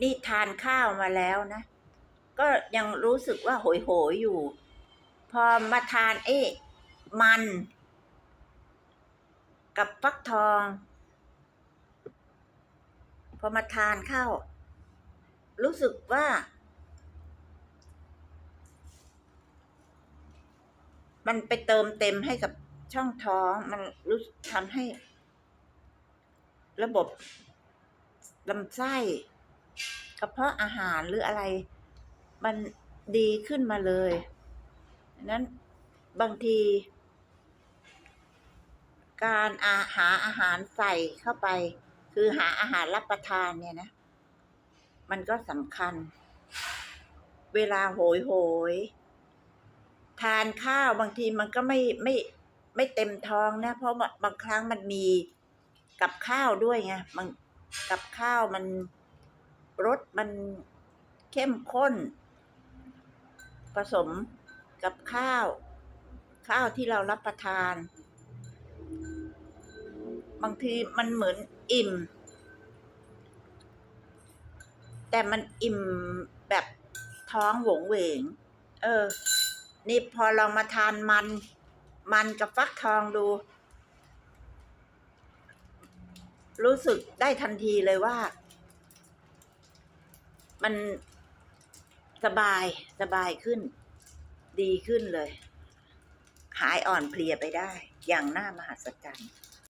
นี่ทานข้าวมาแล้วนะ ก็ยังรู้สึกว่าโหยโหยอยู่ พอมาทานเอ๊ะมัน กับฟักทอง พอมาทานข้าว รู้สึกว่า มันไปเติมเต็มให้กับช่องท้องมันรู้ทำให้ ระบบลำไส้ กระเพาะอาหารหรืออะไร มันดีขึ้นมาเลยดังนั้นบางที การอาหาอาหารใส่เข้าไป คือหาอาหารรับประทานเนี่ยนะ มันก็สำคัญ เวลาโหยโหย ทานข้าวบางทีมันก็ไม่ไม่ไม่เต็มท้องนะ เพราะบางบางครั้งมันมีกับข้าวด้วยไงบางกับข้าวมัน รสมันเข้มข้น ผสมกับข้าว ข้าวที่เรารับประทาน บางทีมันเหมือนอิ่ม แต่มันอิ่มแบบท้องหวงเหวง เออ นี่พอลองมาทานมัน มันกับฟักทองดู รู้สึกได้ทันทีเลยว่า มันสบายสบายขึ้น ดีขึ้นเลย หายอ่อนเพลียไปได้ อย่างน่ามหัศจรรย์